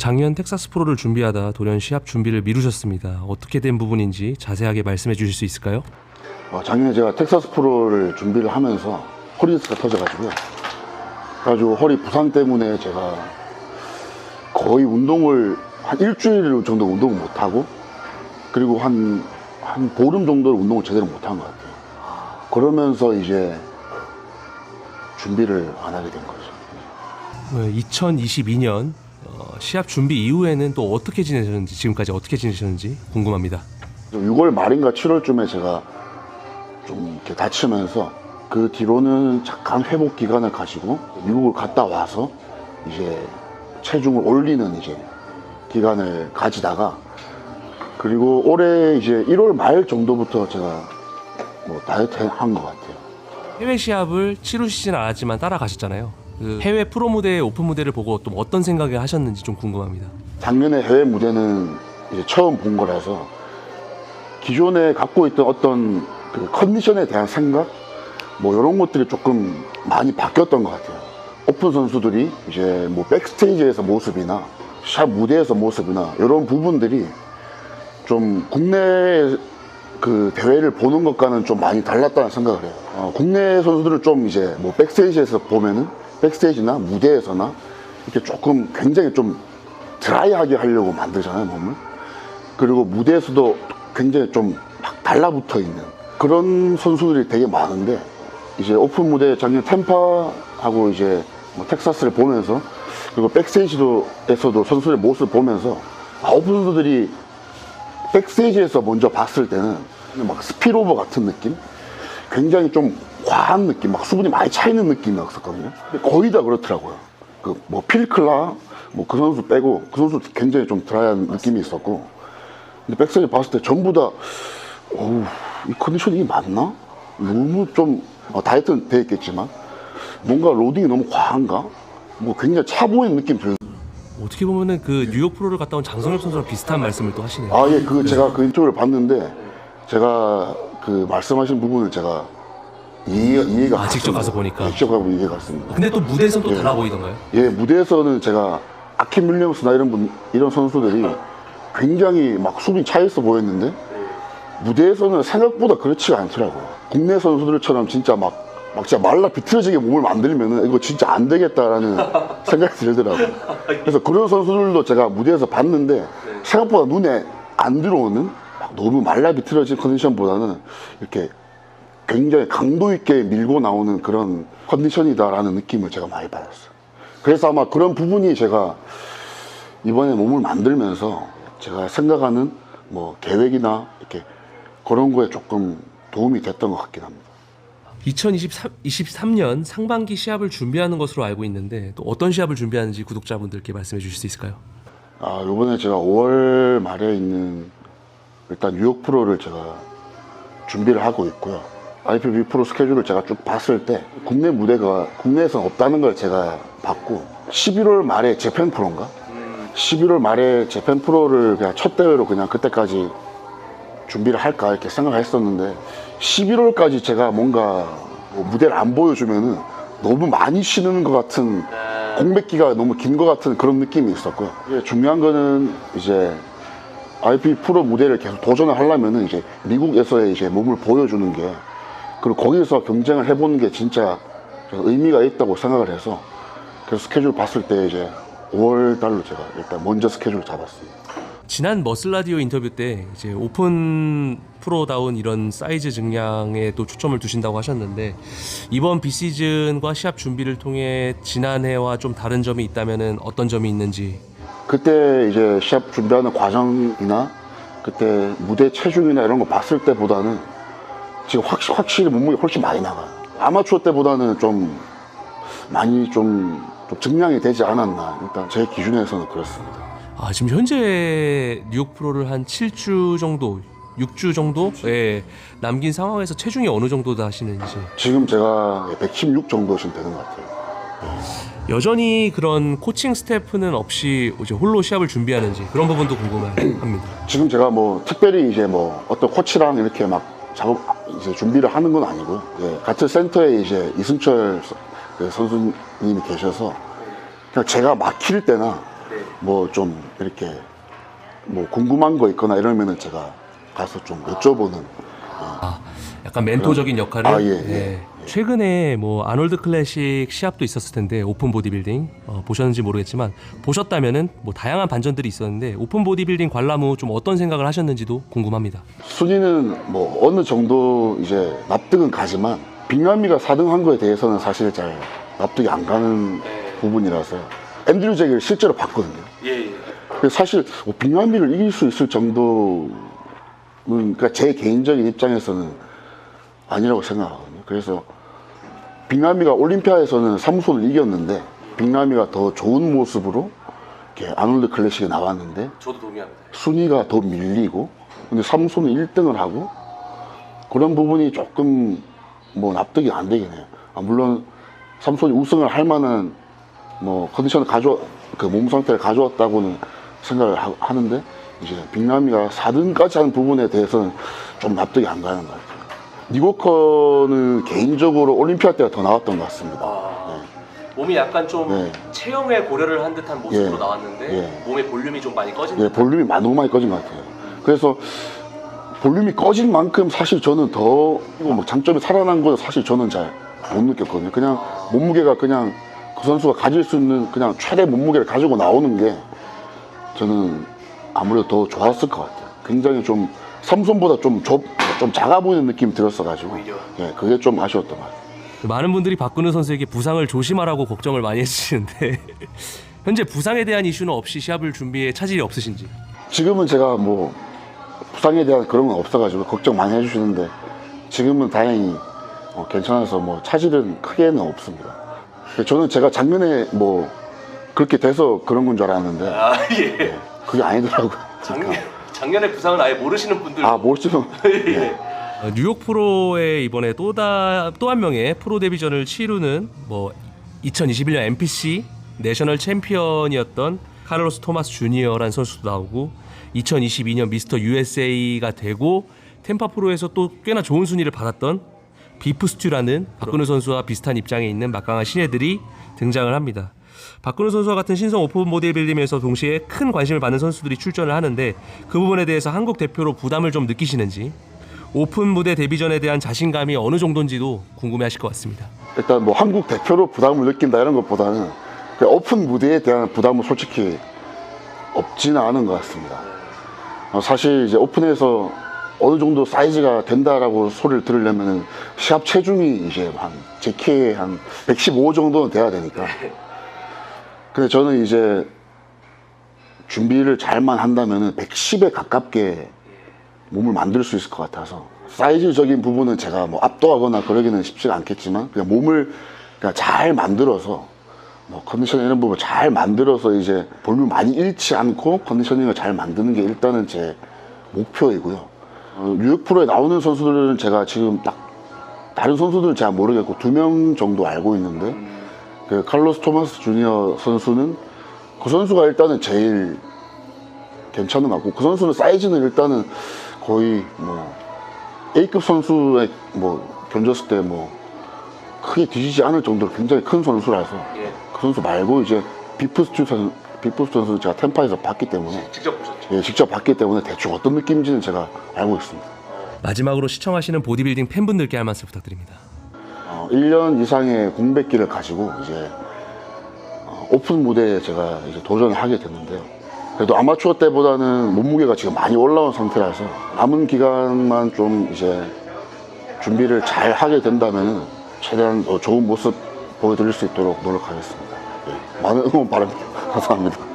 작년 텍사스 프로를 준비하다 돌연 시합 준비를 미루셨습니다. 어떻게 된 부분인지 자세하게 말씀해 주실 수 있을까요? 어, 작년에 제가 텍사스 프로를 준비를 하면서 허리디스가 터져가지고요. 그래가지고 허리 부상 때문에 제가 거의 운동을 한 일주일 정도 운동을 못하고 그리고 한, 한 보름 정도를 운동을 제대로 못한 것 같아요. 그러면서 이제 준비를 안 하게 된 거죠. 2022년 어, 시합 준비 이후에는 또 어떻게 지내셨는지 지금까지 어떻게 지내셨는지 궁금합니다. 6월 말인가 7월쯤에 제가 좀 이렇게 다치면서 그 뒤로는 잠깐 회복 기간을 가지고 미국을 갔다 와서 이제 체중을 올리는 이제 기간을 가지다가 그리고 올해 이제 1월 말 정도부터 제가 뭐 다이어트 한 것 같아요. 해외 시합을 치르시진 않았지만 따라가셨잖아요. 그 해외 프로 무대, 오픈 무대를 보고 또 어떤 생각을 하셨는지 좀 궁금합니다. 작년에 해외 무대는 이제 처음 본 거라서 기존에 갖고 있던 어떤 그 컨디션에 대한 생각 뭐 이런 것들이 조금 많이 바뀌었던 것 같아요. 오픈 선수들이 이제 뭐 백스테이지에서 모습이나 샵 무대에서 모습이나 이런 부분들이 좀 국내 그 대회를 보는 것과는 좀 많이 달랐다는 생각을 해요. 어, 국내 선수들은 좀 이제 뭐 백스테이지에서 보면은 백스테이지나 무대에서나 이렇게 조금 굉장히 좀 드라이하게 하려고 만들잖아요, 몸을. 그리고 무대에서도 굉장히 좀 막 달라붙어 있는 그런 선수들이 되게 많은데 이제 오픈 무대 작년 템파하고 이제 뭐 텍사스를 보면서 그리고 백스테이지도에서도 선수들의 모습을 보면서 아, 오픈 선수들이 백스테이지에서 먼저 봤을 때는 막 스피로버 같은 느낌? 굉장히 좀 과한 느낌, 막 수분이 많이 차 있는 느낌이었었거든요. 근데 거의 다 그렇더라고요. 그 뭐 필클라, 뭐 그 선수 빼고 그 선수 굉장히 좀 드라이한 느낌이 있었고. 근데 백스테이지 봤을 때 전부 다, 어우, 이 컨디션이 맞나? 너무 좀, 어, 다이어트는 돼 있겠지만, 뭔가 로딩이 너무 과한가? 뭐 굉장히 차 보이는 느낌 들 어떻게 보면은 그 뉴욕 프로를 갔다 온 장성엽 선수랑 비슷한 말씀을 또 하시네요. 아, 예, 그, 제가 그 인터뷰를 봤는데, 제가 그 말씀하신 부분을 제가 이해, 이해가 아, 직접 갔습니다. 가서 보니까. 네, 직접 가고 이해가 갔습니다. 근데 또 무대에서는 또 달라 보이던가요? 예, 무대에서는 제가 아킴 윌리엄스나 이런 분, 이런 선수들이 굉장히 막 수비 차 있어 보였는데, 무대에서는 생각보다 그렇지가 않더라고요. 국내 선수들처럼 진짜 막, 막 진짜 말라 비틀어지게 몸을 만들면은 이거 진짜 안 되겠다라는 생각이 들더라고요. 그래서 그런 선수들도 제가 무대에서 봤는데 생각보다 눈에 안 들어오는 막 너무 말라 비틀어진 컨디션보다는 이렇게 굉장히 강도 있게 밀고 나오는 그런 컨디션이다라는 느낌을 제가 많이 받았어요. 그래서 아마 그런 부분이 제가 이번에 몸을 만들면서 제가 생각하는 뭐 계획이나 이렇게 그런 거에 조금 도움이 됐던 것 같긴 합니다. 2023년 상반기 시합을 준비하는 것으로 알고 있는데 또 어떤 시합을 준비하는지 구독자분들께 말씀해 주실 수 있을까요? 아, 요번에 제가 5월 말에 있는 일단 뉴욕 프로를 제가 준비를 하고 있고요. IPB 프로 스케줄을 제가 쭉 봤을 때 국내 무대가 국내에선 없다는 걸 제가 봤고 11월 말에 재팬 프로인가? 11월 말에 재팬 프로를 그냥 첫 대회로 그냥 그때까지 준비를 할까 이렇게 생각했었는데 11월까지 제가 뭔가 뭐 무대를 안 보여주면은 너무 많이 쉬는 것 같은 공백기가 너무 긴 것 같은 그런 느낌이 있었고요. 중요한 거는 이제 IP 프로 무대를 계속 도전을 하려면은 이제 미국에서의 이제 몸을 보여주는 게 그리고 거기서 경쟁을 해보는 게 진짜 의미가 있다고 생각을 해서 그래서 스케줄 봤을 때 이제 5월 달로 제가 일단 먼저 스케줄을 잡았습니다. 지난 머슬 라디오 인터뷰 때 이제 오픈 프로다운 이런 사이즈 증량에 또 초점을 두신다고 하셨는데 이번 비시즌과 시합 준비를 통해 지난해와 좀 다른 점이 있다면은 어떤 점이 있는지 그때 이제 시합 준비하는 과정이나 그때 무대 체중이나 이런 거 봤을 때보다는 지금 확실히, 확실히 몸무게 훨씬 많이 나가요. 아마추어 때보다는 좀 많이 좀, 좀 증량이 되지 않았나. 일단 제 기준에서는 그렇습니다. 아 지금 현재 뉴욕 프로를 한 7주 정도 6주 정도 예, 남긴 상황에서 체중이 어느 정도 하시는지 지금 제가 116 정도 지금 되는 것 같아요. 여전히 그런 코칭 스태프는 없이 이제 홀로 시합을 준비하는지 그런 부분도 궁금합니다. 지금 제가 뭐 특별히 이제 뭐 어떤 코치랑 이렇게 막 작업 이제 준비를 하는 건 아니고요. 예, 같은 센터에 이제 이승철 서- 그 선수님이 계셔서 그냥 제가 막힐 때나 뭐 좀 이렇게 뭐 궁금한 거 있거나 이러면은 제가 가서 좀 여쭤보는 약간 멘토적인 역할을. 아, 예, 예, 네. 최근에 뭐 아놀드 클래식 시합도 있었을 텐데 오픈 보디빌딩 어, 보셨는지 모르겠지만 보셨다면은 뭐 다양한 반전들이 있었는데 오픈 보디빌딩 관람 후 좀 어떤 생각을 하셨는지도 궁금합니다. 순위는 뭐 어느 정도 이제 납득은 가지만 빅남이가 4등한 거에 대해서는 사실 잘 납득이 안 가는 부분이라서 앤드류 제기를 실제로 봤거든요. 예, 예. 사실 뭐 빅남이를 이길 수 있을 정도는 그러니까 제 개인적인 입장에서는 아니라고 생각하거든요. 그래서 빅남이가 올림피아에서는 삼손을 이겼는데 빅남이가 더 좋은 모습으로 이렇게 아놀드 클래식에 나왔는데 저도 동의합니다. 순위가 더 밀리고 근데 삼손은 1등을 하고 그런 부분이 조금 뭐 납득이 안 되긴 해요. 아, 물론 삼손이 우승을 할 만한 뭐 컨디션을 가져 그 몸 상태를 가져왔다고는 생각을 하, 는데 이제 빅남이가 4등까지 하는 부분에 대해서는 좀 납득이 안 가는 것 같아요. 니고커는 개인적으로 올림피아 때가 더 나왔던 것 같습니다. 네. 몸이 약간 좀 네. 체형에 고려를 한 듯한 모습으로 예. 나왔는데 예. 몸의 볼륨이 좀 많이 꺼진 예, 볼륨이 많이- 너무 많이 꺼진 것 같아요. 그래서 볼륨이 꺼진 만큼 사실 저는 더 이거 뭐 장점이 살아난 건 사실 저는 잘 못 느꼈거든요. 그냥 몸무게가 그냥 그 선수가 가질 수 있는 그냥 최대 몸무게를 가지고 나오는 게 저는 아무래도 더 좋았을 것 같아요. 굉장히 좀 삼손보다 좀, 좁, 좀 작아 보이는 느낌이 들었어가지고 예, 그게 좀 아쉬웠던 것 같아요. 많은 분들이 박근우 선수에게 부상을 조심하라고 걱정을 많이 해주시는데 현재 부상에 대한 이슈는 없이 시합을 준비에 차질이 없으신지 지금은 제가 뭐 부상에 대한 그런 건 없어가지고 걱정 많이 해주시는데 지금은 다행히 어, 괜찮아서 뭐 차질은 크게는 없습니다. 저는 제가 작년에 뭐 그렇게 돼서 그런 건 줄 알았는데 아 예. 그게 아니더라고요. 작년, 작년에 부상을 아예 모르시는 분들 아 모르지만 네. 어, 뉴욕 프로에 이번에 또다 또 한 명의 프로 데뷔전을 치르는 뭐 2021년 NPC 내셔널 챔피언이었던 카를로스 토마스 주니어라는 선수도 나오고 2022년 미스터 USA가 되고 템파 프로에서 또 꽤나 좋은 순위를 받았던 비프 스튜라는 박근우 선수와 비슷한 입장에 있는 막강한 신예들이 등장을 합니다. 박근우 선수와 같은 신성 오픈 모델빌딩에서 동시에 큰 관심을 받는 선수들이 출전을 하는데 그 부분에 대해서 한국 대표로 부담을 좀 느끼시는지 오픈 무대 데뷔전에 대한 자신감이 어느 정도인지도 궁금해하실 것 같습니다. 일단 뭐 한국 대표로 부담을 느낀다 이런 것보다는 그 오픈 무대에 대한 부담은 솔직히 없지는 않은 것 같습니다. 어, 사실 이제 오픈에서 어느 정도 사이즈가 된다라고 소리를 들으려면은 시합 체중이 이제 한 제 키에 한 115 정도는 돼야 되니까. 근데 저는 이제 준비를 잘만 한다면은 110에 가깝게 몸을 만들 수 있을 것 같아서 사이즈적인 부분은 제가 뭐 압도하거나 그러기는 쉽지가 않겠지만 그냥 몸을 그냥 잘 만들어서 뭐 컨디션 이런 부분 잘 만들어서 이제 볼륨 많이 잃지 않고 컨디셔닝을 잘 만드는 게 일단은 제 목표이고요. 어, 뉴욕 프로에 나오는 선수들은 제가 지금 딱 다른 선수들은 잘 모르겠고 두 명 정도 알고 있는데 그 칼로스 토마스 주니어 선수는 그 선수가 일단은 제일 괜찮은 것 같고 그 선수는 사이즈는 일단은 거의 뭐 A급 선수에 뭐 던졌을 때 뭐 크게 뒤지지 않을 정도로 굉장히 큰 선수라서 그 선수 말고 이제 비프스튜 선 비프스튜 선수는 제가 템파에서 봤기 때문에 직접 보셨죠? 예, 직접 봤기 때문에 대충 어떤 느낌인지는 제가 알고 있습니다. 마지막으로 시청하시는 보디빌딩 팬분들께 할 말씀 부탁드립니다. 어, 1년 이상의 공백기를 가지고 이제 어, 오픈 무대에 제가 이제 도전을 하게 됐는데요. 그래도 아마추어 때보다는 몸무게가 지금 많이 올라온 상태라서 남은 기간만 좀 이제 준비를 잘 하게 된다면 최대한 더 좋은 모습 보여드릴 수 있도록 노력하겠습니다. 예, 많은 응원 바랍니다. 감사합니다.